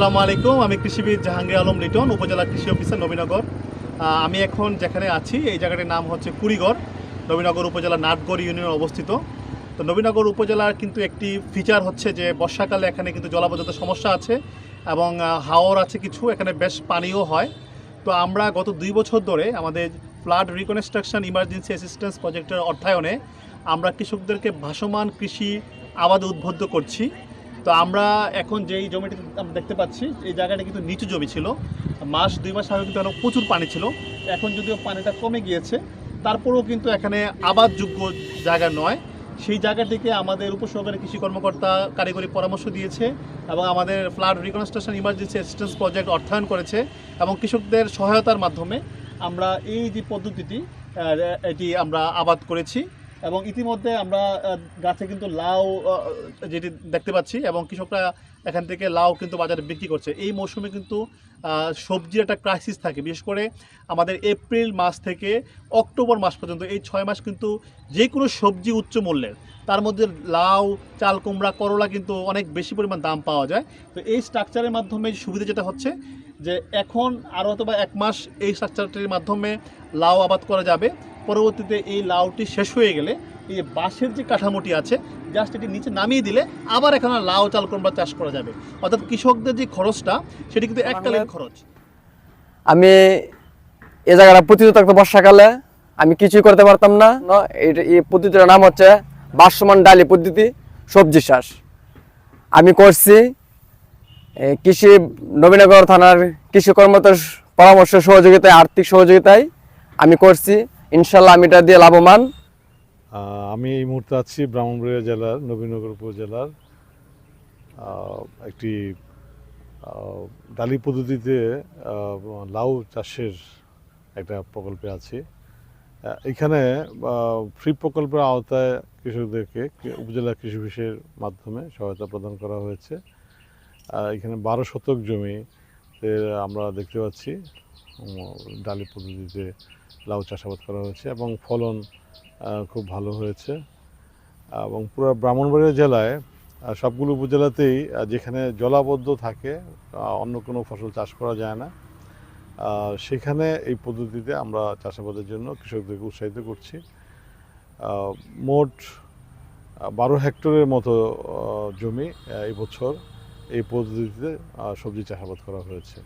আসসালামু আলাইকুম। আমি কৃষিবিদ জাহাঙ্গীর আলম লিটন, উপজেলা কৃষি অফিসার নবীনগর। আমি এখন যেখানে আছি, এই জায়গাটির নাম হচ্ছে কুড়িগড়, নবীনগর উপজেলা নাটগড় ইউনিয়নে অবস্থিত। তো নবীনগর উপজেলার কিন্তু একটি ফিচার হচ্ছে যে, বর্ষাকালে এখানে কিন্তু জলাবদ্ধতার সমস্যা আছে এবং হাওর আছে কিছু, এখানে বেশ পানিও হয়। তো আমরা গত দুই বছর ধরে আমাদের ফ্লাড রিকনস্ট্রাকশন ইমার্জেন্সি অ্যাসিস্ট্যান্স প্রজেক্টের অর্থায়নে আমরা কৃষকদেরকে ভাসমান কৃষি আবাদ উদ্বুদ্ধ করছি। তো আমরা এখন যেই জমিটি আমরা দেখতে পাচ্ছি, এই জায়গাটা কিন্তু নিচু জমি ছিল। মাস, দুই মাস আগে কিন্তু অনেক প্রচুর পানি ছিল। এখন যদিও পানিটা কমে গিয়েছে, তারপরেও কিন্তু এখানে আবাদযোগ্য জায়গা নয়। সেই জায়গাটিকে আমাদের উপসহকারী কৃষি কর্মকর্তা কারিগরি পরামর্শ দিয়েছে এবং আমাদের flood reconstruction emergency assistance project অর্থায়ন করেছে এবং কৃষকদের সহায়তার মাধ্যমে আমরা এই যে পদ্ধতিটি এটি আমরা আবাদ করেছি। এবং ইতিমধ্যে আমরা গাছে কিন্তু লাউ যেটি দেখতে পাচ্ছি, এবং কৃষকরা এখান থেকে লাউ কিন্তু বাজারে বিক্রি করছে। এই মৌসুমে কিন্তু সবজির একটা ক্রাইসিস থাকে। বিশেষ করে আমাদের এপ্রিল মাস থেকে অক্টোবর মাস পর্যন্ত, এই ছয় মাস কিন্তু যে কোনো সবজি উচ্চ মূল্যের, তার মধ্যে লাউ, চাল, কুমড়া, করলা কিন্তু অনেক বেশি পরিমাণ দাম পাওয়া যায়। তো এই স্ট্রাকচারের মাধ্যমে সুবিধা যেটা হচ্ছে যে এখন আরও অথবা এক মাস এই স্ট্রাকচারটির মাধ্যমে লাউ আবাদ করা যাবে। পরবর্তীতে এই লাউটি শেষ হয়ে গেলে এই যে বাঁশের যে কাঠামোটি আছে জাস্ট এটি নিচে নামিয়ে দিলে আবার এখানে লাউ চাল কুমড়া চাষ করা যাবে। অর্থাৎ কৃষকদের যে খরচটা সেটি কিন্তু এককালীন খরচ। আমি এ জায়গাটা পতিত থাকতো বর্ষাকালে আমি কিছুই করতে পারতাম না। এই- পদ্ধতিটার নাম হচ্ছে বাসমান ডালি পদ্ধতি সবজি চাষ। আমি করছি কৃষি নবীনগর থানার কৃষি কর্মকর্তার পরামর্শ সহযোগিতায়, আর্থিক সহযোগিতায় আমি করছি। ইনশাল্লাহ আমি এটা দিয়ে লাভবান। আমি এই মুহূর্তে আছি ব্রাহ্মণবাড়িয়া জেলার, নবীনগর উপজেলার একটি ডালি পদ্ধতিতে লাউ চাষের একটা প্রকল্পে আছি। এখানে ফ্রি প্রকল্পের আওতায় কৃষকদেরকে, উপজেলা কৃষি অফিসের মাধ্যমে সহায়তা প্রদান করা হয়েছে। এখানে বারো শতক জমি আমরা দেখতে পাচ্ছি ডালি পদ্ধতিতে লাউ চাষাবাদ করা হয়েছে এবং ফলন খুব ভালো হয়েছে। এবং পুরো ব্রাহ্মণবাড়িয়া জেলায় সবগুলো উপজেলাতেই যেখানে জলাবদ্ধ থাকে অন্য কোনো ফসল চাষ করা যায় না। সেখানে এই পদ্ধতিতে আমরা চাষাবাদের জন্য কৃষকদেরকে উৎসাহিত করছি। মোট বারো হেক্টরের মতো জমি আহ, এই পদ্ধতিতে সবজি চাষাবাদ করা হয়েছে।